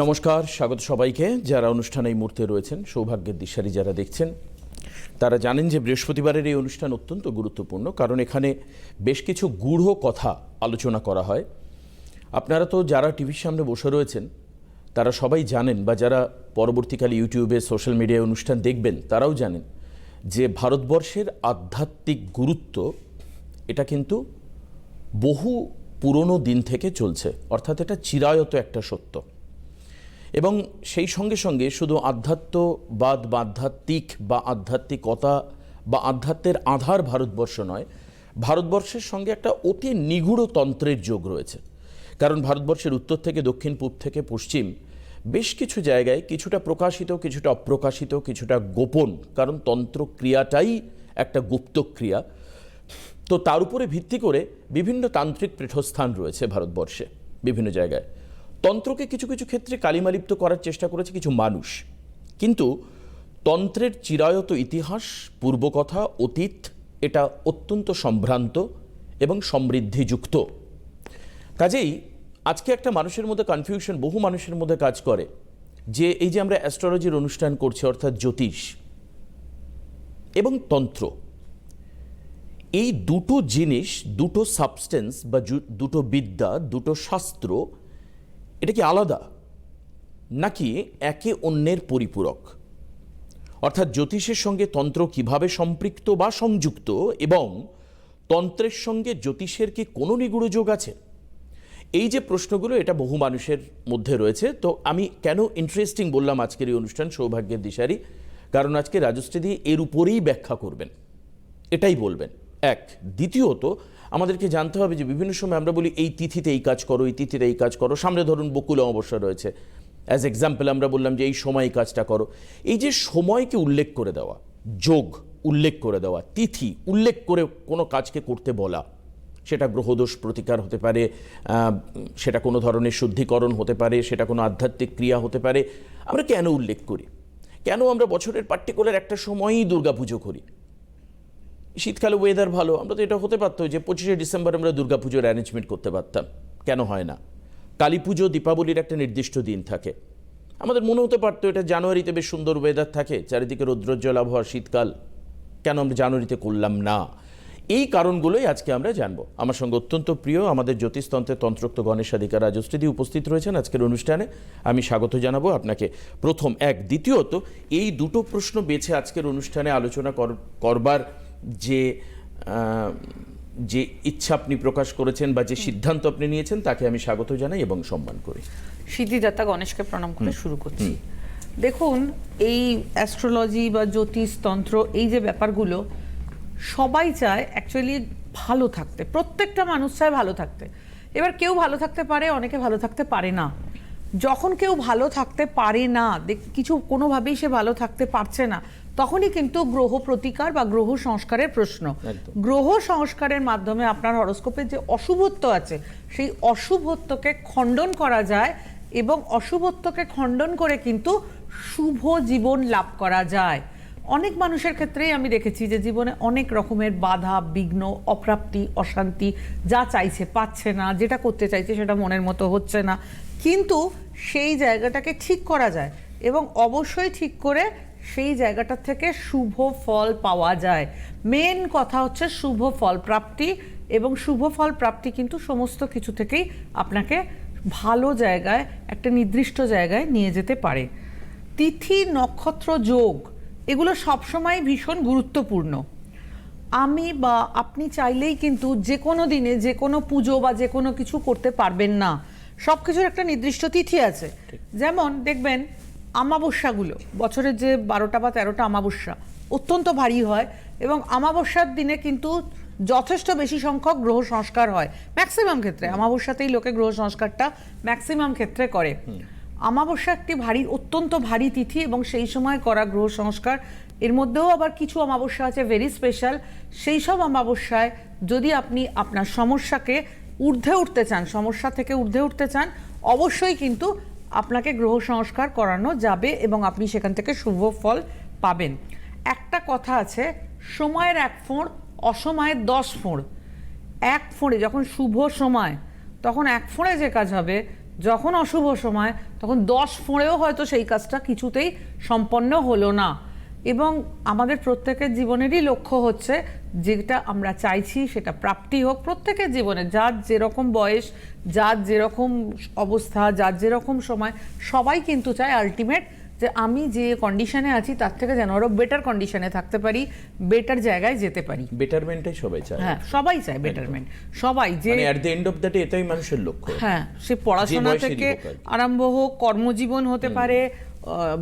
নমস্কার, স্বাগত সবাইকে। যারা অনুষ্ঠানে এই মুহূর্তে রয়েছেন, সৌভাগ্যের দিশারি যারা দেখছেন, তারা জানেন যে বৃহস্পতিবারের এই অনুষ্ঠান অত্যন্ত গুরুত্বপূর্ণ, কারণ এখানে বেশ কিছু গূঢ় কথা আলোচনা করা হয়। আপনারা তো যারা টিভির সামনে বসে রয়েছেন, তারা সবাই জানেন বা যারা পরবর্তীকালে ইউটিউবে, সোশ্যাল মিডিয়ায় অনুষ্ঠান দেখবেন, তারাও জানেন যে ভারতবর্ষের আধ্যাত্মিক গুরুত্ব, এটা কিন্তু বহু পুরনো দিন থেকে চলছে। অর্থাৎ এটা চিরায়ত একটা সত্য। এবং সেই সঙ্গে সঙ্গে শুধু আধ্যাত্মবাদ বা আধ্যাত্মিক বা আধ্যাত্মিকতা বা আধ্যাত্মের আধার ভারতবর্ষ নয়, ভারতবর্ষের সঙ্গে একটা অতি নিগূঢ় তন্ত্রের যোগ রয়েছে। কারণ ভারতবর্ষের উত্তর থেকে, দক্ষিণ পূব থেকে, পশ্চিম বেশ কিছু জায়গায় কিছুটা প্রকাশিত, কিছুটা অপ্রকাশিত, কিছুটা গোপন, কারণ তন্ত্র ক্রিয়াটাই একটা গুপ্ত ক্রিয়া তো তার উপরে ভিত্তি করে বিভিন্ন তান্ত্রিক পীঠস্থান রয়েছে ভারতবর্ষে বিভিন্ন জায়গায়। তন্ত্রকে কিছু কিছু ক্ষেত্রে কালিমালিপ্ত করার চেষ্টা করেছে কিছু মানুষ। কিন্তু তন্ত্রের চিরায়ত ইতিহাস, পূর্বকথা, অতীত, এটা অত্যন্ত সম্ভ্রান্ত এবং সমৃদ্ধিযুক্ত। কাজেই আজকে একটা মানুষের মধ্যে কনফিউশন বহু মানুষের মধ্যে কাজ করে যে এই যে আমরা অ্যাস্ট্রোলজির অনুষ্ঠান করছি, অর্থাৎ জ্যোতিষ এবং তন্ত্র, এই দুটো জিনিস, দুটো সাবস্টেন্স বা দুটো বিদ্যা, দুটো শাস্ত্র এটা কি আলাদা? নাকি একে অন্যের পরিপূরক? অর্থাৎ জ্যোতিষের সঙ্গে তন্ত্র কীভাবে সম্পৃক্ত বা সংযুক্ত এবং তন্ত্রের সঙ্গে জ্যোতিষের কি কোনো নিগুড় যোগ আছে? এই যে প্রশ্নগুলো, এটা বহু মানুষের মধ্যে রয়েছে। তো আমি কেন ইন্টারেস্টিং বললাম আজকের এই অনুষ্ঠান সৌভাগ্যের দিশারি? কারণ আজকে রাজশ্রী দিয়ে এর উপরেই ব্যাখ্যা করবেন। এটাই বলবেন। এক, দ্বিতীয়ত আমাদেরকে জানতে হবে যে বিভিন্ন সময় আমরা বলি, এই তিথিতে এই কাজ করো, এই তিথিতে এই কাজ করো। সামনে ধরুন বকুল অমাবস্যা রয়েছে। অ্যাজ এক্সাম্পল আমরা বললাম যে এই সময় এই কাজটা করো। এই যে সময়কে উল্লেখ করে দেওয়া, যোগ উল্লেখ করে দেওয়া, তিথি উল্লেখ করে কোনো কাজকে করতে বলা, সেটা গ্রহদোষ প্রতিকার হতে পারে সেটা কোনো ধরনের শুদ্ধিকরণ হতে পারে, সেটা কোনো আধ্যাত্মিক ক্রিয়া হতে পারে। আমরা কেন উল্লেখ করি? কেন আমরা বছরের পার্টিকুলার একটা সময়ই দুর্গাপুজো করি? শীতকালে ওয়েদার ভালো, আমরা তো এটা হতে পারতো যে পঁচিশে ডিসেম্বর আমরা দুর্গাপুজোর অ্যারেঞ্জমেন্ট করতে পারতাম। কেন হয় না? কালী পুজো, দীপাবলির একটা নির্দিষ্ট দিন থাকে। আমাদের মনে হতে পারতো এটা জানুয়ারিতে বেশ সুন্দর ওয়েদার থাকে, চারিদিকে রৌদ্রোজ্জ্বল আবহাওয়া শীতকাল। কেন আমরা জানুয়ারিতে করলাম না? এই কারণগুলোই আজকে আমরা জানব। আমার সঙ্গে অত্যন্ত প্রিয় আমাদের জ্যোতিষতন্ত্রের তন্ত্রোক্ত গণেশাধিকার রাজশ্রীদি উপস্থিত রয়েছেন আজকের অনুষ্ঠানে। আমি স্বাগত জানাব আপনাকে। প্রথম, এক, দ্বিতীয়ত, এই দুটো প্রশ্ন বেছে আজকের অনুষ্ঠানে আলোচনা কর- করবার যে যে ইচ্ছা আপনি প্রকাশ করেছেন বা যে সিদ্ধান্ত আপনি নিয়েছেন তাকে আমি স্বাগত জানাই এবং সম্মান করি। সিদ্ধিদাতা গণেশকে প্রণাম করে শুরু করছি। দেখুন এই অ্যাস্ট্রোলজি বা জ্যোতিষতন্ত্র এই যে ব্যাপারগুলো সবাই চায় অ্যাকচুয়ালি ভালো থাকতে। প্রত্যেকটা মানুষ চায় ভালো থাকতে। এবার কেউ ভালো থাকতে পারে অনেকে ভালো থাকতে পারে না। যখন কেউ ভালো থাকতে পারে না দেখ- কিছু কোনোভাবেই সে ভালো থাকতে পারছে না। তখনই কিন্তু গ্রহ প্রতিকার বা গ্রহ সংস্কারের প্রশ্ন। গ্রহ সংস্কারের মাধ্যমে আপনার হরস্কোপে যে অশুভত্ব আছে সেই অশুভত্বকে খণ্ডন করা যায় এবং অশুভত্বকে খণ্ডন করে কিন্তু শুভ জীবন লাভ করা যায়। অনেক মানুষের ক্ষেত্রেই আমি দেখেছি যে জীবনে অনেক রকমের বাধা বিঘ্ন অপ্রাপ্তি অশান্তি যা চাইছে পাচ্ছে না যেটা করতে চাইছে সেটা মনের মতো হচ্ছে না। কিন্তু সেই জায়গাটাকে ঠিক করা যায় এবং অবশ্যই ঠিক করে সেই জায়গাটা থেকে শুভ ফল পাওয়া যায়। মেন কথা হচ্ছে শুভ ফল প্রাপ্তি এবং শুভ ফল প্রাপ্তি কিন্তু সমস্ত কিছু থেকেই আপনাকে ভালো জায়গায় একটা নির্দিষ্ট জায়গায় নিয়ে যেতে পারে। তিথি নক্ষত্র যোগ এগুলো সবসময় ভীষণ গুরুত্বপূর্ণ। আমি বা আপনি চাইলেই কিন্তু যে কোনো দিনে যে কোনো পুজো বা যে কোনো কিছু করতে পারবেন না। সব কিছুর একটা নির্দিষ্ট তিথি আছে। যেমন দেখবেন আমাবস্যাগুলো বছরের যে বারোটা বা তেরোটা আমাবস্যা অত্যন্ত ভারী হয় এবং আমাবস্যার দিনে কিন্তু যথেষ্ট বেশি সংখ্যক গ্রহ সংস্কার হয়। ম্যাক্সিমাম ক্ষেত্রে আমাবস্যাতেই লোকে গ্রহ সংস্কারটা ম্যাক্সিমাম ক্ষেত্রে করে। আমাবস্যা একটি ভারী অত্যন্ত ভারী তিথি এবং সেই সময় করা গ্রহ সংস্কার। এর মধ্যেও আবার কিছু অমাবস্যা আছে ভেরি স্পেশাল সেই সব অমাবস্যায় যদি আপনি আপনার সমস্যাকে ঊর্ধ্বে উঠতে চান সমস্যা থেকে ঊর্ধ্বে উঠতে চান অবশ্যই কিন্তু আপনাকে গ্রহ সংস্কার করানো যাবে এবং আপনি সেখান থেকে শুভ ফল পাবেন। একটা কথা আছে, সময়ের এক ফোঁড়, অসময়ের দশ ফোঁড়। এক ফোঁড়ে যখন শুভ সময়, তখন এক ফোঁড়ে যে কাজ হবে, যখন অশুভ সময়, তখন দশ ফোঁড়েও হয়তো সেই কাজটা কিছুতেই সম্পন্ন হলো না। এবং আমাদের প্রত্যেকের জীবনেরই লক্ষ্য হচ্ছে যেটা আমরা চাইছি সেটা প্রাপ্তি হোক। প্রত্যেকের জীবনে যার যেরকম বয়স যার যেরকম অবস্থা যার যেরকম সময় সবাই কিন্তু চায় আলটিমেট যে আমি যে কন্ডিশনে আছি তার থেকে যেন আরও বেটার কন্ডিশনে থাকতে পারি বেটার জায়গায় যেতে পারি। বেটারমেন্টটাই সবাই চায়। হ্যাঁ সবাই চায় বেটারমেন্ট সবাই যে মানে at the end of the day এটাই মানুষের লক্ষ্য। হ্যাঁ সে পড়াশোনা থেকে। আরম্ভ হোক কর্মজীবন হতে পারে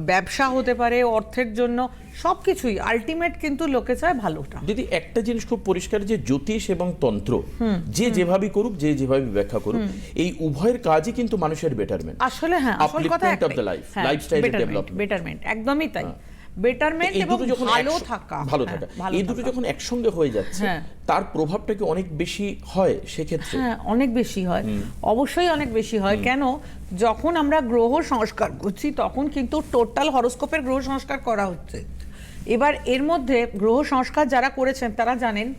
ব্যবসা হতে পারে অর্থের জন্য সব কিছুই। আলটিমেট কিন্তু লোকে চায় ভালোটা। যদি একটা জিনিস খুব পরিষ্কার যে জ্যোতিষ এবং তন্ত্র যে যেভাবে করুক যে যেভাবে ব্যাখ্যা করুক এই উভয়ের কাজই কিন্তু মানুষের বেটারমেন্ট আসলে হ্যাঁ আসল কথা of the life, বেটারমেন্ট একদমই তাই। বেটারমেন্ট এবং ভালো থাকা। ভালো হ্যাঁ, থাকা। এই দুটো যখন একসঙ্গে হয়ে যাচ্ছে হ্যাঁ। তার প্রভাবটা কি অনেক বেশি হয় সেক্ষেত্রে? হ্যাঁ অনেক বেশি হয়। অবশ্যই অনেক বেশি হয়। কেন? যখন আমরা গ্রহ সংস্কার করছি তখন কিন্তু টোটাল হরোস্কোপের গ্রহ সংস্কার করা হচ্ছে। এবার এর মধ্যে গ্রহ সংস্কার যারা করেছেন তারা জানেন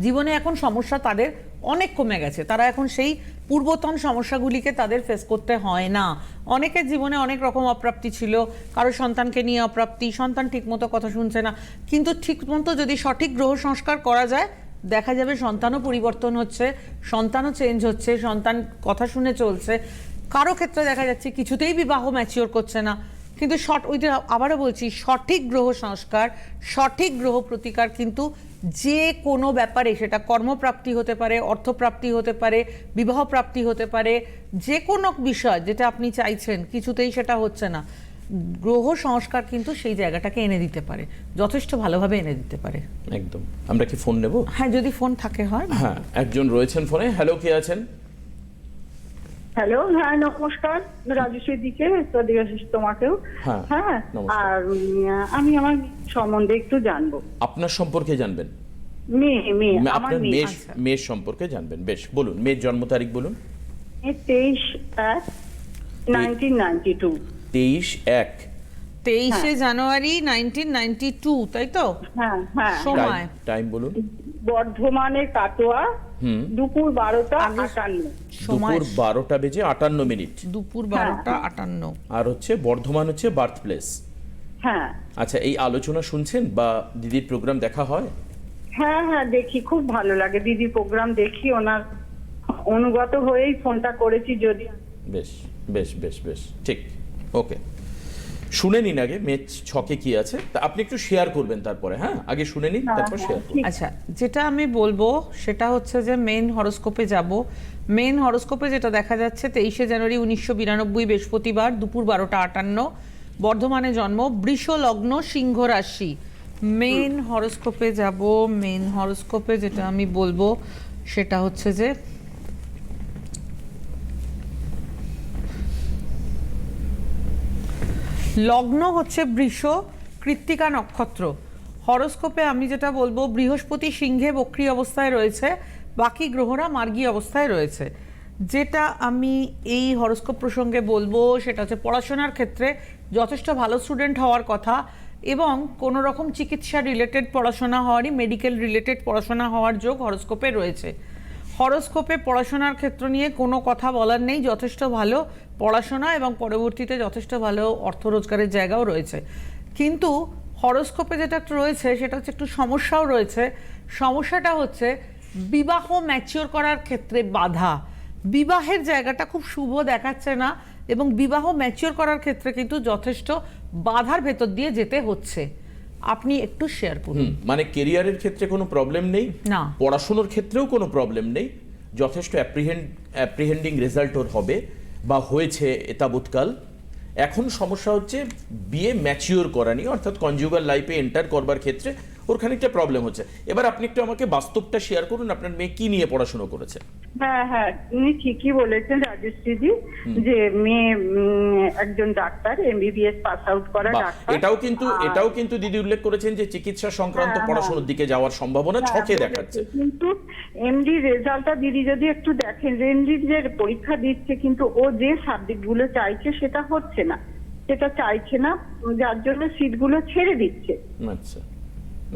জীবনে এখন সমস্যা তাদের অনেক কমে গেছে। তারা এখন সেই পূর্বতন সমস্যাগুলিকে তাদের ফেস করতে হয় না। অনেকের জীবনে অনেক রকম অপ্রাপ্তি ছিল। কারও সন্তানকে নিয়ে অপ্রাপ্তি, সন্তান ঠিকমতো কথা শুনছে না। কিন্তু ঠিকমতো যদি সঠিক গ্রহ সংস্কার করা যায়, দেখা যাবে সন্তানও পরিবর্তন হচ্ছে, সন্তানও চেঞ্জ হচ্ছে, সন্তান কথা শুনে চলছে। কারও ক্ষেত্রে দেখা যাচ্ছে কিছুতেই বিবাহ ম্যাচিওর করছে না। কিন্তু শর্ট ওই যে আবারও বলছি সঠিক গ্রহ সংস্কার সঠিক গ্রহ প্রতিকার কিন্তু যে কোনো ব্যাপারে সেটা কর্মপ্রাপ্তি হতে পারে অর্থপ্রাপ্তি হতে পারে বিবাহ প্রাপ্তি হতে পারে যে কোনো বিষয় যেটা আপনি চাইছেন কিছুতেই সেটা হচ্ছে না। গ্রহ সংস্কার কিন্তু সেই জায়গাটাকে এনে দিতে পারে যথেষ্ট ভালোভাবে এনে দিতে পারে। একদম। আমরা কি ফোন নেব? হ্যাঁ যদি ফোন থাকে হয়। হ্যাঁ একজন রয়েছেন ফোনে। হ্যালো কে আছেন? হ্যালো হ্যাঁ নমস্কার। রাজশ্রী দিকে তোমাকেও। হ্যাঁ, হ্যাঁ আর আমি আমার সম্বন্ধে একটু জানব। আপনার সম্পর্কে জানবেন? মেয়ে মেয়ে আপনার মেয়ে মেয়ের আচ্ছা। সম্পর্কে জানবেন বেশ বলুন মেয়ের জন্ম তারিখ বলুন। তেইশ এক নাইনটিন নাইনটি টু। তেইশ এক। তেইশে জানুয়ারি নাইনটিন নাইনটি টু তাই তো? হ্যাঁ হ্যাঁ। সময়। টাইম বলুন। বর্ধমানে কাটোয়া দুপুর বারোটা আটান্ন। দুপুর বারোটা বেজে আটান্ন মিনিট। দুপুর বারোটা আটান্ন। আর হচ্ছে বর্ধমান হচ্ছে বার্থ প্লেস। হ্যাঁ। আচ্ছা এই আলোচনা শুনছেন বা দিদির প্রোগ্রাম দেখা হয়? হ্যাঁ হ্যাঁ দেখি খুব ভালো লাগে। দিদি প্রোগ্রাম দেখি ওনার অনুগত হয়েই ফোনটা করেছি যদি বেশ বেশ বেশ বেশ। ঠিক ওকে। শুনে নিন আগে মেচ ছকে কি আছে। তা আপনি একটু শেয়ার করবেন তারপরে হ্যাঁ? আগে শুনে নিন হ্যাঁ, তারপর হ্যাঁ, শেয়ার করুন আচ্ছা যেটা আমি বলব সেটা হচ্ছে যে মেন হরোস্কোপে যাব। মেন হরোস্কোপে যেটা দেখা যাচ্ছে তেইশে জানুয়ারি উনিশশো বিরানব্বই বৃহস্পতিবার দুপুর বারোটা আটান্ন। বর্ধমানে জন্ম বৃষ লগ্ন সিংহ রাশি। মেন হরোস্কোপে যাব মেন হরোস্কোপে যেটা আমি বলব সেটা হচ্ছে যে লগ্ন হচ্ছে বৃষ, কৃত্তিকা নক্ষত্র। হরস্কোপে আমি যেটা বলব, বৃহস্পতি সিংহে বক্রী অবস্থায় রয়েছে, বাকি গ্রহরা মার্গী অবস্থায় রয়েছে। যেটা আমি এই হরস্কোপ প্রসঙ্গে বলব, সেটা হচ্ছে পড়াশোনার ক্ষেত্রে যথেষ্ট ভালো স্টুডেন্ট হওয়ার কথা এবং কোনো রকম চিকিৎসা রিলেটেড পড়াশোনা হওয়ারই মেডিকেল রিলেটেড পড়াশোনা হওয়ার যোগ হরস্কোপে রয়েছে। হরোস্কোপে পড়াশোনার ক্ষেত্র নিয়ে কোনো কথা বলার নেই। যথেষ্ট ভালো পড়াশোনা এবং পরবর্তীতে যথেষ্ট ভালো অর্থ রোজগারের জায়গাও রয়েছে। কিন্তু হরোস্কোপে যেটা রয়েছে, সেটা হচ্ছে একটু সমস্যাও রয়েছে। সমস্যাটা হচ্ছে বিবাহ ম্যাচিওর করার ক্ষেত্রে বাধা। বিবাহের জায়গাটা খুব শুভ দেখাচ্ছে না এবং বিবাহ ম্যাচিওর করার ক্ষেত্রে কিন্তু যথেষ্ট বাধার ভেতর দিয়ে যেতে হচ্ছে। আপনি একটু শেয়ার করুন। মানে কেরিয়ারের ক্ষেত্রে কোনো প্রবলেম নেই? না। পড়াশোনার ক্ষেত্রেও কোনো প্রবলেম নেই? যথেষ্ট অ্যাপ্রিহেন্ড অ্যাপ্রিহেন্ডিং রেজাল্ট ওর হবে বা হয়েছে এতাবৎকাল। এখন সমস্যা হচ্ছে বিয়ে ম্যাচিওর করা নিয়ে অর্থাৎ কনজুগার লাইফে এন্টার করবার ক্ষেত্রে ওর খানিকটা প্রবলেম হচ্ছে। এবার আপনি একটু আমাকে বাস্তবটা শেয়ার করুন আপনার মেয়ে কি নিয়ে পড়াশোনা করেছে? হ্যাঁ হ্যাঁ উনি ঠিকই বলেছেন রাজশ্রীজি যে মেয়ে একজন ডাক্তার এমবিবিএস পাস আউট করা বা ডাক্তার। এটাও কিন্তু এটাও কিন্তু দিদি উল্লেখ করেছেন যে চিকিৎসা সংক্রান্ত হ্যাঁ, পড়াশোনার দিকে যাওয়ার সম্ভাবনা হ্যাঁ, ছকে দেখাচ্ছে। কিন্তু এমডি রেজাল্টটা দিদি যদি একটু দেখেন এমডি যে পরীক্ষা দিচ্ছে কিন্তু ও যে সাবজেক্টগুলো চাইছে সেটা হচ্ছে না। সেটা চাইছে না যার জন্য সিটগুলো ছেড়ে দিচ্ছে। আচ্ছা।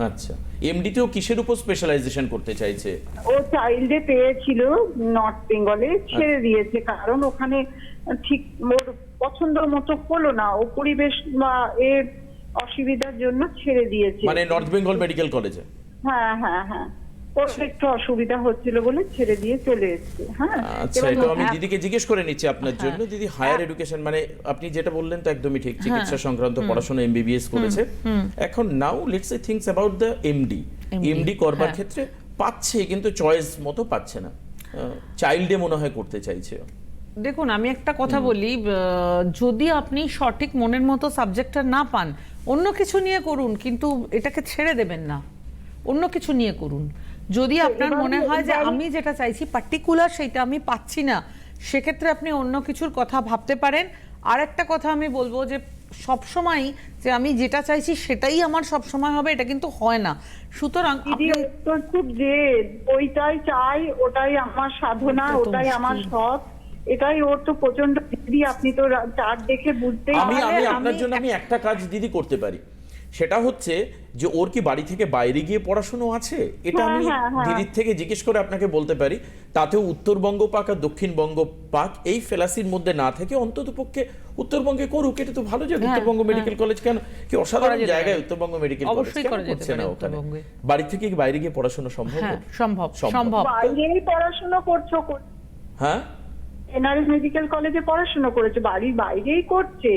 আচ্ছা। এমডিতেও কিসের উপর স্পেশালাইজেশন করতে চাইছে? ও চাইল্ডে পেয়েছিল নর্থ বেঙ্গলে ছেড়ে দিয়েছে। কারণ ওখানে ঠিক ওর পছন্দ মতো হলো না। ও পরিবেশ বা এর অসুবিধার জন্য ছেড়ে দিয়েছে। মানে নর্থ বেঙ্গল মেডিকেল কলেজে হ্যাঁ হ্যাঁ হ্যাঁ। ওর একটু অসুবিধা হচ্ছিল বলে ছেড়ে দিয়ে চলে এসছে। হ্যাঁ আচ্ছা এটা আমি হ্যাঁ। দিদিকে জিজ্ঞেস করে নিচ্ছি আপনার জন্য। দিদি হায়ার এডুকেশন মানে আপনি যেটা বললেন তো একদমই ঠিক চিকিৎসা সংক্রান্ত পড়াশোনা এমবিবিএস করেছে। এখন now let's say things about the MD MD করবার হ্যাঁ। ক্ষেত্রে পাচ্ছে কিন্তু চয়েস মতো পাচ্ছে না। চাইল্ডে মনে হয় করতে চাইছে। দেখুন আমি একটা কথা বলি যদি আপনি সঠিক মনের মতো সাবজেক্টটা না পান অন্য কিছু নিয়ে করুন কিন্তু এটাকে ছেড়ে দেবেন না। অন্য কিছু নিয়ে করুন। যদি আপনার মনে হয় যে আমি যেটা চাইছি পার্টিকুলার সেটা আমি পাচ্ছি না সেক্ষেত্রে আপনি অন্য কিছুর কথা ভাবতে পারেন। আর একটা কথা আমি বলব যে সবসময় যে আমি যেটা চাইছি সেটাই আমার সব সময় হবে এটা কিন্তু হয় না। সুতরাং দিদি ওর তো খুব জেদ ওইটাই চাই ওটাই আমার সাধনা ওটাই আমার। শখ এটাই ওর তো প্রচণ্ড দিদি আপনি তো চার দেখে বুঝতেই আমি আপনার জন্য আমি একটা কাজ দিদি করতে পারি। সেটা হচ্ছে যে ওর কি বাড়ি থেকে বাইরে গিয়ে পড়াশোনা আছে? এটা হ্যাঁ, আমি হ্যাঁ, হ্যাঁ। দিদির থেকে জিজ্ঞেস করে আপনাকে বলতে পারি। তাতেও উত্তরবঙ্গ পাক আর দক্ষিণবঙ্গ পাক এই ফেলাসির মধ্যে না থেকে অন্তত পক্ষে উত্তরবঙ্গে করুক এটা তো ভালো জায়গা হ্যাঁ, উত্তরবঙ্গ। মেডিকেল কলেজ কেন? কি অসাধারণ জায়গায় উত্তরবঙ্গ মেডিকেল কলেজ পারে না ওখানে? বাড়ি থেকে কি বাইরে গিয়ে পড়াশোনা সম্ভব? সম্ভব সম্ভব। বাইরেই পড়াশোনা করছ হ্যাঁ? এনআরএস মেডিকেল কলেজে পড়াশোনা করেছে বাড়ির বাইরেই করছে।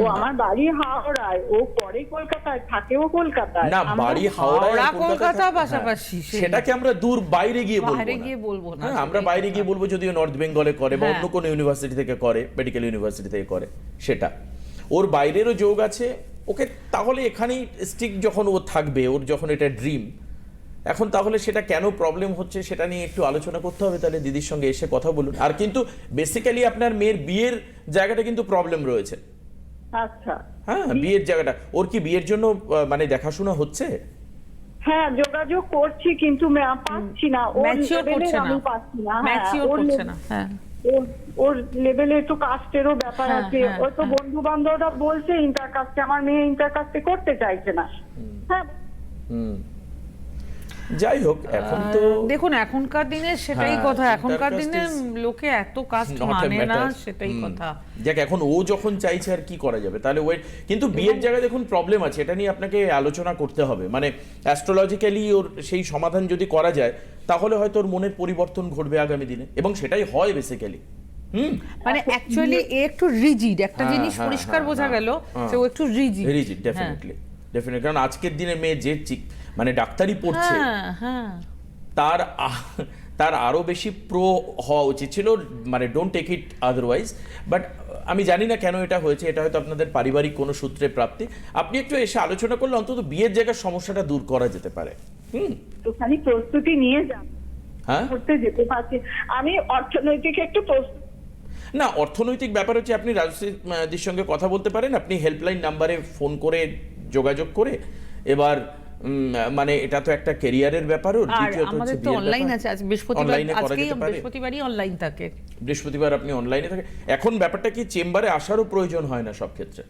ও আমার বাড়ি হাওড়ায় ও পরে কলকাতায় থাকেও কলকাতায়। না বাড়ি হাওড়ায় হাওড়া, কলকাতা পাশাপাশি, হ্যাঁ, সেটাকে আমরা দূর বাইরে গিয়ে বলব বাইরে গিয়ে বলব না, হ্যাঁ আমরা বাইরে গিয়ে বলব যদিও নর্থ বেঙ্গলে করে বা হ্যাঁ। অন্য কোনো ইউনিভার্সিটি থেকে করে মেডিকেল ইউনিভার্সিটি থেকে করে সেটা। ওর বাইরেরও যোগ আছে। ওকে তাহলে এখানেই স্টিক যখন ও থাকবে ওর যখন এটা ড্রিম এখন তাহলে সেটা কেন প্রবলেম হচ্ছে সেটা নিয়ে একটু আলোচনা করতে হবে তাহলে দিদির সঙ্গে এসে কথা বলুন। আর কিন্তু বেসিক্যালি আপনার মেয়ের বিয়ের জায়গাটা কিন্তু প্রবলেম রয়েছে। আচ্ছা। হ্যাঁ বিয়ের জায়গাটা। ওর কি বিয়ের জন্য আহ, মানে দেখাশোনা হচ্ছে? হ্যাঁ যোগাযোগ করছি কিন্তু মা- পাচ্ছি না। ওর ম্যাচিওর করছে না। আমি পাচ্ছি না। হ্যাঁ, ম্যাচিওর ওর করছে না হ্যাঁ। ওর ওর লেভেলে একটু কাস্টেরও ব্যাপার হ্যাঁ, আছে। হ্যাঁ, ওই তো হ্যাঁ। বন্ধু বান্ধবরা বলছে ইন্টার কাস্টে আমার মেয়ে ইন্টার কাস্টে করতে চাইছে না। হ্যাঁ। হুম। যাই হোক এখন তো দেখুন এখনকার দিনে সেটাই হ্যাঁ, কথা। এখনকার দিনে লোকে এত কাস্ট মানে না সেটাই কথা। যাক এখন ও যখন চাইছে আর কি করা যাবে তাহলে ওয়েট কিন্তু বিয়ের জায়গায় দেখুন প্রবলেম আছে এটা নিয়ে আপনাকে আলোচনা করতে হবে। মানে অ্যাস্ট্রোলজিক্যালি ওর সেই সমাধান যদি করা যায় তাহলে হয়তো ওর মনের পরিবর্তন ঘটবে আগামী দিনে। এবং সেটাই হয় বেসিক্যালি হুম? মানে অ্যাকচুয়ালি একটু রিজিড একটা হ্যাঁ, জিনিস হ্যাঁ, পরিষ্কার বোঝা গেল। যে ও একটু রিজিড রিজিড ডেফিনেটলি ডেফিনেটলি কারণ আজকের দিনে মেয়ে যে চিক- মানে ডাক্তারি পড়ছে। হ্যাঁ হ্যাঁ। তার তার আরও বেশি প্রো হওয়া উচিত ছিল মানে don't take it otherwise but আমি জানি না কেন এটা হয়েছে এটা হয়তো আপনাদের পারিবারিক কোনো সূত্রে প্রাপ্তি। আপনি একটু এসে আলোচনা করলে অন্তত বিয়ের জায়গার সমস্যাটা দূর করা যেতে পারে। হুম? প্রস্তুতি নিয়ে যান হ্যাঁ? করতে যেতে পারছি। আমি অর্থনৈতিক একটু প্রস্তুতি। না অর্থনৈতিক ব্যাপার হচ্ছে আপনি রাজশ্রীর সঙ্গে কথা বলতে পারেন আপনি হেল্পলাইন নাম্বারে ফোন করে যোগাযোগ করে এবার মানে এটা তো একটা কেরিয়ারের ব্যাপারও দ্বিতীয়ত আমাদের তো অনলাইন। আছে আজ বৃহস্পতিবার পারে। বৃহস্পতিবারই অনলাইন থাকে। বৃহস্পতিবার আপনি অনলাইনে থাকে। এখন ব্যাপারটা কি চেম্বারে আসারও প্রয়োজন হয় না সব ক্ষেত্রে?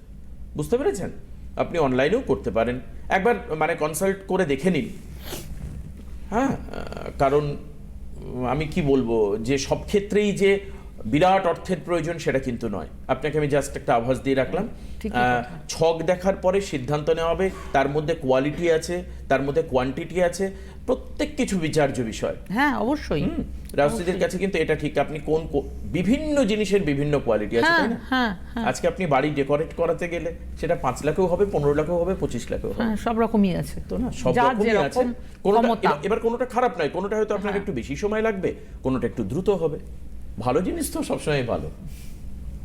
বুঝতে পেরেছেন? আপনি অনলাইনেও করতে পারেন। একবার মানে কনসাল্ট করে দেখে নিন। হ্যাঁ কারণ আমি কি বলব যে সব ক্ষেত্রেই যে বিরাট অর্থের প্রয়োজন সেটা কিন্তু নয়। আপনাকে আমি জাস্ট একটা আভাস দিয়ে রাখলাম। ছক দেখার পরে সিদ্ধান্ত নেওয়া হবে তার মধ্যে কোয়ালিটি আছে তার মধ্যে কোয়ান্টিটি আছে প্রত্যেক কিছু বিচার্য বিষয়। হ্যাঁ অবশ্যই। রাজনীতির কাছে কিন্তু এটা ঠিক। আপনি কোন বিভিন্ন জিনিসের বিভিন্ন কোয়ালিটি আছে হ্যাঁ তাই না? হ্যাঁ হ্যাঁ। আজকে আপনি বাড়ি ডেকোরেট করাতে গেলে সেটা পাঁচ লাখেও হবে পনেরো লাখেও হবে পঁচিশ লাখেও হবে। হ্যাঁ সব রকমই আছে। তো না সব রকমই আছে। কোনোটা হ্যাঁ। এবার কোনোটা খারাপ নয় কোনোটা হয়তো আপনার একটু বেশি সময় লাগবে কোনোটা একটু দ্রুত হবে। ভালো জিনিস তো সবসময় ভালো।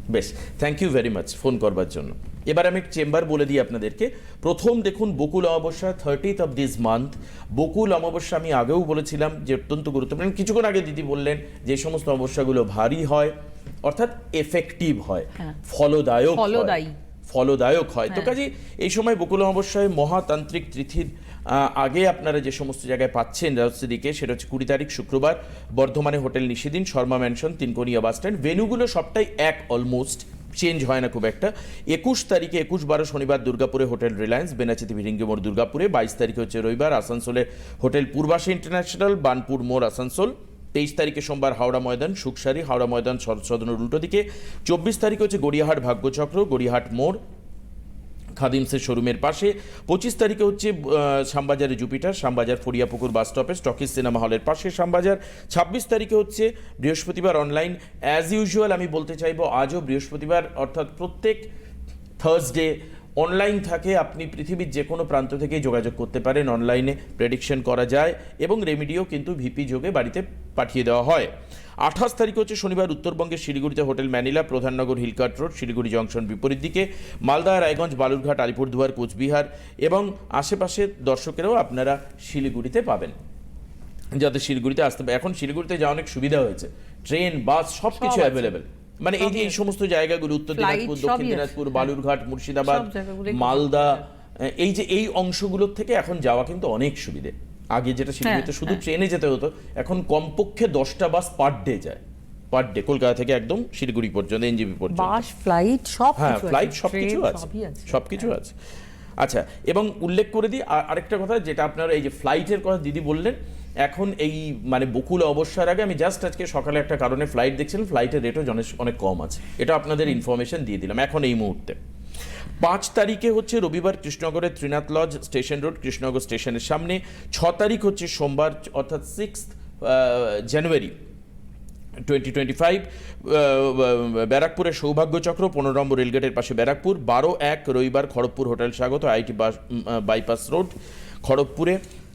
বেশ thank you very much phone করবার জন্য। এবার আমি চেম্বার বলে দিই আপনাদেরকে। প্রথম দেখুন Bakul Amavasya thirtieth of this month Bakul Amavasya আমি আগেও বলেছিলাম যে অত্যন্ত গুরুত্বপূর্ণ। কিছুক্ষণ আগে দিদি বললেন যে সমস্ত অমাবস্যাগুলো ভারী হয় অর্থাৎ এফেক্টিভ হয় হ্যাঁ। ফলদায়ক ফলদায়ী। ফলদায়ক হয়। তো হ্যাঁ। কাজে এই সময় বকুল অমাবস্যায় মহাতান্ত্রিক তিথির আগে আপনারা যে সমস্ত জায়গায় পাচ্ছেন রাজস্থানীকে সেটা হচ্ছে কুড়ি তারিখ শুক্রবার, বর্ধমানে hotel Nishidin Sharma mansion Tinkonia bus stand ভেনুগুলো সবটাই এক অলমোস্ট চেঞ্জ হয় না খুব একটা। একুশ তারিখে, একুশ বারো শনিবার দুর্গাপুরে হোটেল রিলায়েন্স বেনাচিতি ভিরিঙ্গি মোড় দুর্গাপুরে, বাইশ তারিখে হচ্ছে রবিবার, আসানসোলে হোটেল পূর্বাশী ইন্টারন্যাশনাল বানপুর মোড় আসানসোল, তেইশ তারিখে সোমবার হাওড়া ময়দান সুকসারি হাওড়া ময়দান সদনের উল্টো দিকে, চব্বিশ তারিখে হচ্ছে গড়িয়াহাট ভাগ্যচক্র, গড়িয়াহাট মোড় খাদিমসের শোরুমের পাশে। পঁচিশ তারিখে হচ্ছে শ্যামবাজারে জুপিটার, শ্যামবাজার ফরিয়াপুকুর বাস স্টপে স্টকিস সিনেমা হলের পাশে শ্যামবাজার। ছাব্বিশ তারিখে হচ্ছে, বৃহস্পতিবার অনলাইন অ্যাজ ইউজুয়াল আমি বলতে চাইব, আজও বৃহস্পতিবার, অর্থাৎ প্রত্যেক থার্সডে অনলাইন থাকে। আপনি পৃথিবীর যে কোনো প্রান্ত থেকে যোগাযোগ করতে পারেন অনলাইনে প্রেডিকশন করা যায় এবং রেমিডিও কিন্তু ভিপি যোগে বাড়িতে পাঠিয়ে দেওয়া হয়। আঠাশ তারিখ হচ্ছে শনিবার উত্তরবঙ্গের শিলিগুড়িতে hotel Manila Pradhannagar hill cart road Siliguri junction বিপরীত দিকে মালদা রায়গঞ্জ বালুরঘাট আলিপুরদুয়ার কোচবিহার এবং আশেপাশের দর্শকেরাও আপনারা শিলিগুড়িতে পাবেন। যাতে শিলিগুড়িতে আসতে পারে। এখন শিলিগুড়িতে যা অনেক সুবিধা হয়েছে। ট্রেন বাস সব কিছু অ্যাভেলেবেল মানে এই যে এই সমস্ত জায়গাগুলো উত্তর দিনাজপুর দক্ষিণ দিনাজপুর বালুরঘাট মুর্শিদাবাদ মালদা এই যে এই অংশগুলোর থেকে এখন যাওয়া কিন্তু অনেক সুবিধে। আগে যেটা শিলিগুড়িতে হ্যাঁ, শুধু ট্রেনে যেতে হতো এখন কমপক্ষে দশটা বাস পার ডে যায়। পার ডে কলকাতা থেকে একদম শিলিগুড়ি পর্যন্ত এনজিবি পর্যন্ত। বাস ফ্লাইট সব হ্যাঁ আছে, ফ্লাইট সব কিছু আছে। সব কিছু আছে। আচ্ছা এবং উল্লেখ করে দিই আরেকটা কথা যেটা আপনারা এই যে ফ্লাইটের কথা দিদি বললেন এখন এই মানে বকুল অবস্যার আগে আমি জাস্ট আজকে সকালে একটা কারণে ফ্লাইট দেখছিলাম ফ্লাইটের রেটও অনেক কম আছে। এটা আপনাদের ইনফরমেশন দিয়ে দিলাম এখন এই মুহূর্তে। পাঁচ তারিখে হচ্ছে রবিবার কৃষ্ণনগরের Trinath lodge station road, Krishnanagar স্টেশনের সামনে। ছ তারিখ হচ্ছে সোমবার, অর্থাৎ six January twenty twenty five ব্যারাকপুরের সৌভাগ্য চক্র, পনেরো নম্বর রেলগেটের পাশে ব্যারাকপুর। বারো এক, রবিবার Kharagpur hotel Swagat IT bypass road, খড়গপুরে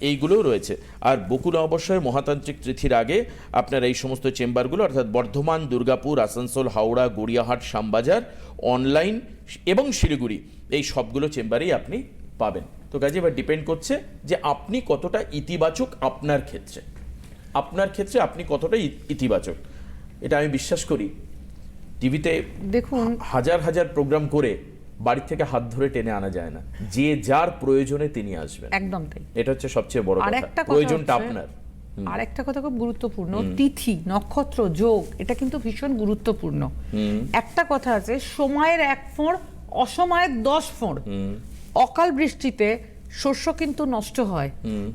এইগুলো রয়েছে। আর বকুল অবশ্যই মহাতান্ত্রিক তিথির আগে আপনার এই সমস্ত চেম্বারগুলো, অর্থাৎ বর্ধমান, দুর্গাপুর, আসানসোল, হাওড়া, গড়িয়াহাট, শ্যামবাজার অনলাইন এবং শিলিগুড়ি এই সবগুলো চেম্বারেই আপনি পাবেন। তো কাজে এবার ডিপেন্ড করছে যে আপনি কতটা ইতিবাচক আপনার ক্ষেত্রে। আপনার ক্ষেত্রে আপনি কতটা ইতিবাচক। এটা আমি বিশ্বাস করি। টিভিতে দেখুন। হাজার হাজার প্রোগ্রাম করে বাড়ি থেকে হাত ধরে টেনে আনা যায় না। যে যার প্রয়োজনে তিনি আসবেন। একদম তাই। এটা হচ্ছে সবচেয়ে বড় কথা। প্রয়োজনটা আপনার। আর একটা কথা খুব গুরুত্বপূর্ণ তিথি নক্ষত্র যোগ এটা কিন্তু ভীষণ গুরুত্বপূর্ণ। একটা কথা আছে সময়ের এক ফোঁড় অসময়ের দশ ফোঁড়। অকাল বৃষ্টিতে শস্য কিন্তু নষ্ট হয়।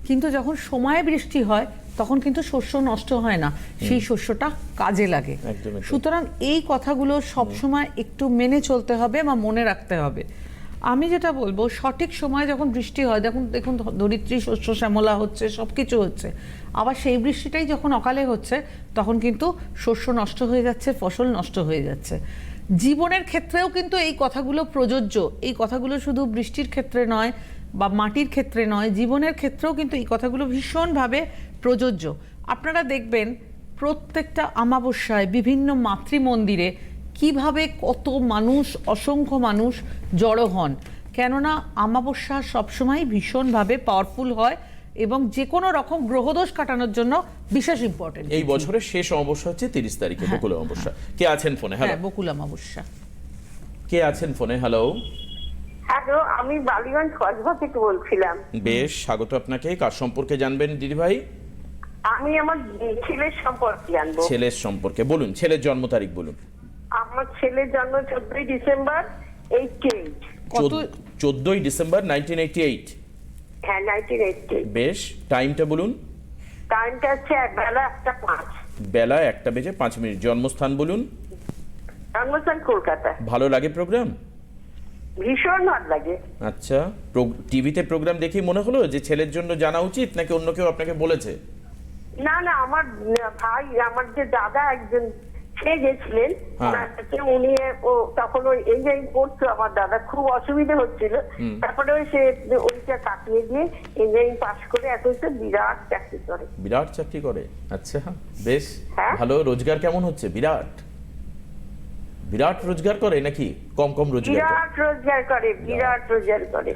কিন্তু যখন সময়ে বৃষ্টি হয় তখন কিন্তু শস্য নষ্ট হয় না। সেই শস্যটা কাজে লাগে। সুতরাং এই কথাগুলো সবসময় একটু মেনে চলতে হবে বা মনে রাখতে হবে। আমি যেটা বলব, সঠিক সময় যখন বৃষ্টি হয়, দেখুন দেখুন ধরিত্রী, শস্য, শ্যামলা হচ্ছে সব কিছু হচ্ছে। আবার সেই বৃষ্টিটাই যখন অকালে হচ্ছে, তখন কিন্তু শস্য নষ্ট হয়ে যাচ্ছে, ফসল নষ্ট হয়ে যাচ্ছে। জীবনের ক্ষেত্রেও কিন্তু এই কথাগুলো প্রযোজ্য। এই কথাগুলো শুধু বৃষ্টির ক্ষেত্রে নয় বা মাটির ক্ষেত্রে নয়, জীবনের ক্ষেত্রেও কিন্তু এই কথাগুলো ভীষণভাবে প্রযোজ্য। আপনারা দেখবেন, প্রত্যেকটা আমাবস্যায় বিভিন্ন মাতৃমন্দিরে কীভাবে কত মানুষ অসংখ্য মানুষ জড়ো হন। কেননা আমাবস্যা সবসময় ভীষণভাবে পাওয়ারফুল হয় এবং যে কোনো রকম গ্রহদোষ কাটানোর জন্য বিশেষ ইম্পর্টেন্ট এই বছরের শেষ অমাবস্যা হচ্ছে তিরিশ তারিখে বকুল অমাবস্যা। কে আছেন ফোনে? হ্যালো হ্যাঁ বকুল আমাবস্যা কে আছেন ফোনে? হ্যালো হ্যালো আমি বালিগঞ্জ কসবা থেকে বলছিলাম। বেশ স্বাগত আপনাকে। কার সম্পর্কে জানবেন দিদি ভাই? আমি আমার ছেলের সম্পর্কে জানব। ছেলের সম্পর্কে। বলুন ছেলের জন্ম তারিখ বলুন। আমার ছেলের জন্ম চোদ্দই ডিসেম্বর এইটটি এইট কত চোদ্দই ডিসেম্বর নাইনটিন এইটি এইট হ্যাঁ নাইনটিন এইটটি বেশ টাইমটা বলুন। টাইমটা হচ্ছে বেলা একটা পাঁচ। বেলা একটা বেজে পাঁচ মিনিট। জন্মস্থান বলুন। জন্মস্থান কলকাতা। ভালো লাগে প্রোগ্রাম ভীষণ ভালো লাগে। আচ্ছা টিভিতে প্রোগ্রাম দেখি মনে হলো যে ছেলের জন্য জানা উচিত নাকি অন্য কেউ আপনাকে বলেছে? না না আমার ভাই আমার যে দাদা একজন সে গেছিলেন? হ্যাঁ। উনি ও তখন ওই করতো আমার দাদা। খুব অসুবিধা হচ্ছিল। তারপরে ওই সে ওইটা কাটিয়ে দিয়ে ইঞ্জিনিয়ারিং পাস করে এখন সে বিরাট চাকরি করে। বিরাট চাকরি করে? আচ্ছা বেশ। হ্যাঁ। ভালো রোজগার কেমন হচ্ছে? বিরাট? বিরাট রোজগার করে নাকি কম কম রোজগার বিরাট রোজগার করে বিরাট রোজগার করে।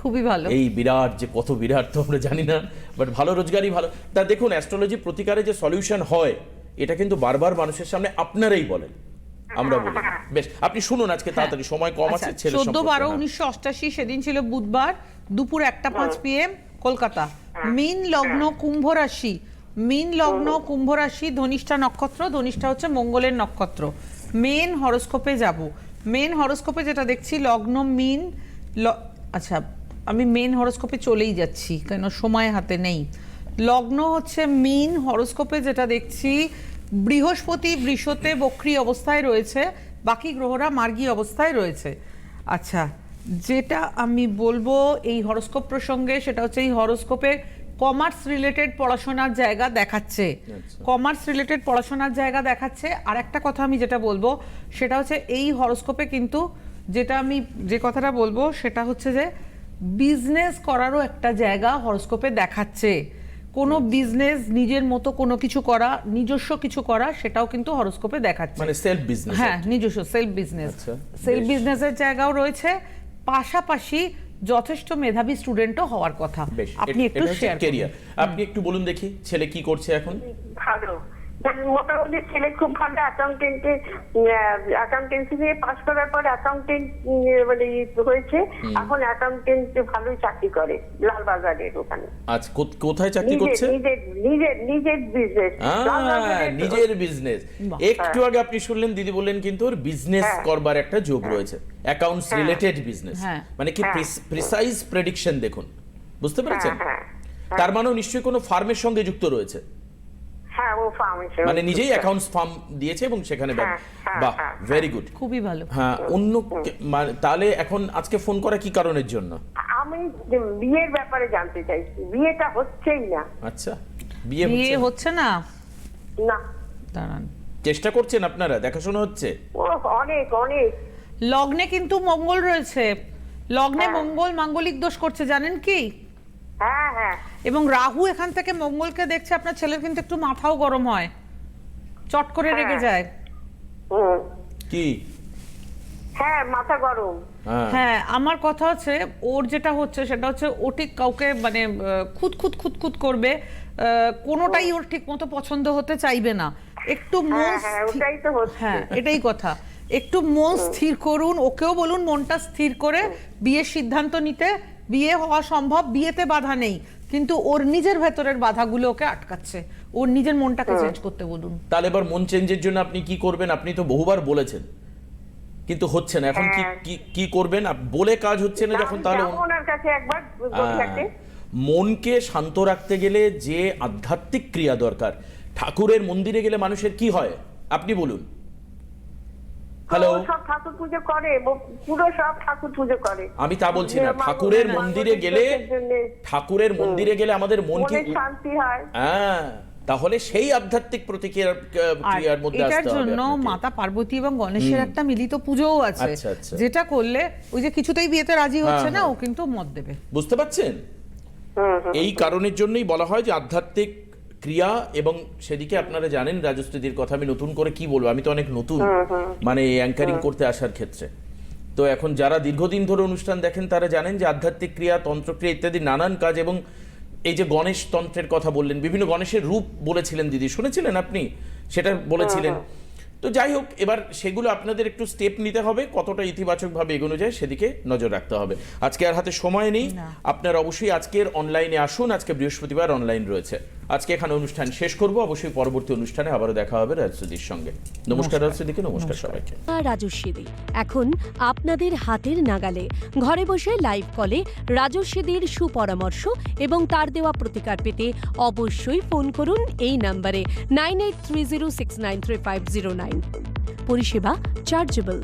খুবই ভালো। এই বিরাট যে কত বিরাট তো আমরা জানি না বাট ভালো রোজগারই ভালো। তা দেখুন অ্যাস্ট্রোলজি প্রতিকারে যে সলিউশন হয় এটা কিন্তু বারবার মানুষের সামনে আপনারাই বলেন। আমরা বলি। বেশ আপনি শুনুন আজকে তাড়াতাড়ি সময় কম আছে ছেলে চোদ্দ বারো উনিশশো অষ্টাশি সেদিন ছিল বুধবার দুপুর একটা পাঁচ পিএম কলকাতা। মীন লগ্ন কুম্ভ রাশি। মীন লগ্ন কুম্ভ রাশি ধনিষ্ঠা নক্ষত্র ধনিষ্ঠা হচ্ছে মঙ্গলের নক্ষত্র। মেন হরোস্কোপে যাব। মেন হরোস্কোপে যেটা দেখছি লগ্ন মিন আচ্ছা আমি মেন হরোস্কোপে চলেই যাচ্ছি কেন সময় হাতে নেই। লগ্ন হচ্ছে মিন হরোস্কোপে যেটা দেখছি বৃহস্পতি বৃষতে বক্রী অবস্থায় রয়েছে বাকি গ্রহরা মার্গী অবস্থায় রয়েছে। আচ্ছা যেটা আমি বলব এই হরোস্কোপ প্রসঙ্গে সেটা হচ্ছে এই হরোস্কোপে কমার্স রিলেটেড পড়াশোনার জায়গা দেখাচ্ছে। কমার্স রিলেটেড পড়াশোনার জায়গা দেখাচ্ছে। আর একটা কথা আমি যেটা বলব সেটা হচ্ছে এই হরোস্কোপে কিন্তু যেটা আমি যে কথাটা বলব সেটা হচ্ছে যে বিজনেস করারও একটা জায়গা হরোস্কোপে দেখাচ্ছে। কোনো বিজনেস নিজের মতো কোনো কিছু করা নিজস্ব কিছু করা সেটাও কিন্তু হরোস্কোপে দেখাচ্ছে। মানে সেলফ বিজনেস হ্যাঁ নিজস্ব সেলফ বিজনেস সেলফ। বিজনেসের জায়গাও রয়েছে পাশাপাশি যথেষ্ট মেধাবী স্টুডেন্টও হওয়ার কথা। আপনি একটু শেয়ার আপনি একটু বলুন দেখি ছেলে কি করছে এখন? মোটামুটি ছেলে খুব ভালো অ্যাকাউন্টেন্টে অ্যাকাউন্টেন্সি নিয়ে পাশ করার পর অ্যাকাউন্টেন্ট মানে ই হয়েছে। এখন অ্যাকাউন্টেন্ট ভালোই চাকরি করে লালবাজারের ওখানে। আজ কোথায় চাকরি নিজের করছে? নিজের নিজের নিজের বিজনেস নিজের বিজনেস একটু আগে আপনি শুনলেন দিদি বললেন কিন্তু ওর বিজনেস হ্যাঁ। করবার একটা যোগ রয়েছে। অ্যাকাউন্টস হ্যাঁ। রিলেটেড বিজনেস হ্যাঁ। মানে কি হ্যাঁ। প্রিসাইজ প্রেডিকশন দেখুন। বুঝতে পেরেছেন? হ্যাঁ, হ্যাঁ। তার মানেও নিশ্চয়ই কোনো ফার্মের সঙ্গে যুক্ত রয়েছে। হ্যাঁ ও মানে নিজেই অ্যাকাউন্টস ফার্ম দিয়েছে এবং সেখানে হ্যাঁ, হ্যাঁ, বাহ হ্যাঁ, ভেরি গুড খুবই ভালো। হ্যাঁ অন্য মানে তাহলে এখন আজকে ফোন করা কি কারণের জন্য? আমি বিয়ের ব্যাপারে জানতে চাইছি বিয়েটা হচ্ছেই না। আচ্ছা বিয়ে বিয়ে হচ্ছে না? না। দাঁড়ান। চেষ্টা করছেন আপনারা? দেখাশোনা হচ্ছে? অনেক অনেক। লগ্নে কিন্তু মঙ্গল রয়েছে। লগ্নে হ্যাঁ। মঙ্গল মাঙ্গলিক দোষ করছে জানেন কি? হ্যাঁ হ্যাঁ এবং রাহু এখান থেকে মঙ্গলকে দেখছে আপনার ছেলের কিন্তু একটু মাথাও গরম হয়। চট করে রেগে হ্যাঁ। যায় কি? হ্যাঁ মাথা গরম। হ্যাঁ। হ্যাঁ আমার কথা হচ্ছে ওর যেটা হচ্ছে সেটা হচ্ছে ও ঠিক কাউকে মানে আহ, খুদ খুদ খুদ খুদ করবে। কোনোটাই ওর ঠিক মতো পছন্দ হতে চাইবে না। একটু মন হ্যাঁ হচ্ছে। হ্যাঁ এটাই কথা। একটু মন স্থির করুন ওকেও বলুন মনটা স্থির করে বিয়ের সিদ্ধান্ত নিতে। বিয়ে হওয়া সম্ভব বিয়েতে বাধা নেই। কিন্তু ওর নিজের ভেতরের বাধাগুলো ওকে আটকাচ্ছে। ওর নিজের মনটাকে চেঞ্জ করতে বলুন। তাহলে এবার মন চেঞ্জের জন্য আপনি কি করবেন? আপনি তো বহুবার বলেছেন। কিন্তু হচ্ছে না। এখন কি হ্যাঁ। কি- কি করবেন? বলে কাজ হচ্ছে না যখন তাহলে ওনার কাছে একবার মনকে শান্ত রাখতে গেলে যে আধ্যাত্মিক ক্রিয়া দরকার ঠাকুরের মন্দিরে গেলে মানুষের কি হয়? আপনি বলুন। হ্যালো সব ঠাকুর পুজো করে পুরো সব ঠাকুর পুজো করে। আমি তা বলছি না ঠাকুরের মন্দিরে গেলে ঠাকুরের মন্দিরে গেলে আমাদের মন কি শান্তি হয়। হ্যাঁ তাহলে সেই আধ্যাত্মিক প্রতিক্রিয়ার ক্রিয়ার মধ্যে এটার আসতে হবে জন্য মাতা পার্বতী এবং গণেশের একটা মিলিত পুজোও আছে। আচ্ছা, আচ্ছা। যেটা করলে ওই যে কিছুতেই বিয়েতে রাজি হচ্ছে হ্যাঁ, না হ্যাঁ। ও কিন্তু মত দেবে। বুঝতে পারছেন। এই কারণের জন্যই বলা হয় যে আধ্যাত্মিক ক্রিয়া এবং সেদিকে আপনারা জানেন রাজস্থিতির কথা আমি নতুন করে কি বলব? আমি তো অনেক নতুন। মানে অ্যাঙ্কারিং করতে আসার ক্ষেত্রে। তো এখন যারা দীর্ঘদিন ধরে অনুষ্ঠান দেখেন তারা জানেন যে আধ্যাত্মিক ক্রিয়া তন্ত্রক্রিয়া ইত্যাদি নানান কাজ এবং এই যে গণেশ তন্ত্রের কথা বললেন বিভিন্ন গণেশের রূপ বলেছিলেন দিদি। শুনেছিলেন আপনি? সেটা বলেছিলেন। তো যাই হোক এবার সেগুলো আপনাদের একটু স্টেপ নিতে হবে কতটা ইতিবাচকভাবে এগোনো যায় সেদিকে নজর রাখতে হবে। আজকে আর হাতে সময় নেই। আপনারা অবশ্যই আজকের অনলাইনে আসুন আজকে বৃহস্পতিবার অনলাইন রয়েছে। আজকে এখানে অনুষ্ঠান শেষ করব অবশ্যই পরবর্তী অনুষ্ঠানে আবারও দেখা হবে রাজস্বীর সঙ্গে। নমস্কার রাজস্বীকে নমস্কার সবাইকে। রাজস্বীদি এখন আপনাদের হাতের নাগালে ঘরে বসে লাইভ কলে রাজস্বীদির সুপরামর্শ এবং তার দেওয়া প্রতিকার পেতে অবশ্যই ফোন করুন এই নাম্বারে nine eight three zero six nine three five zero nine mobile পরিষেবা চার্জেবল।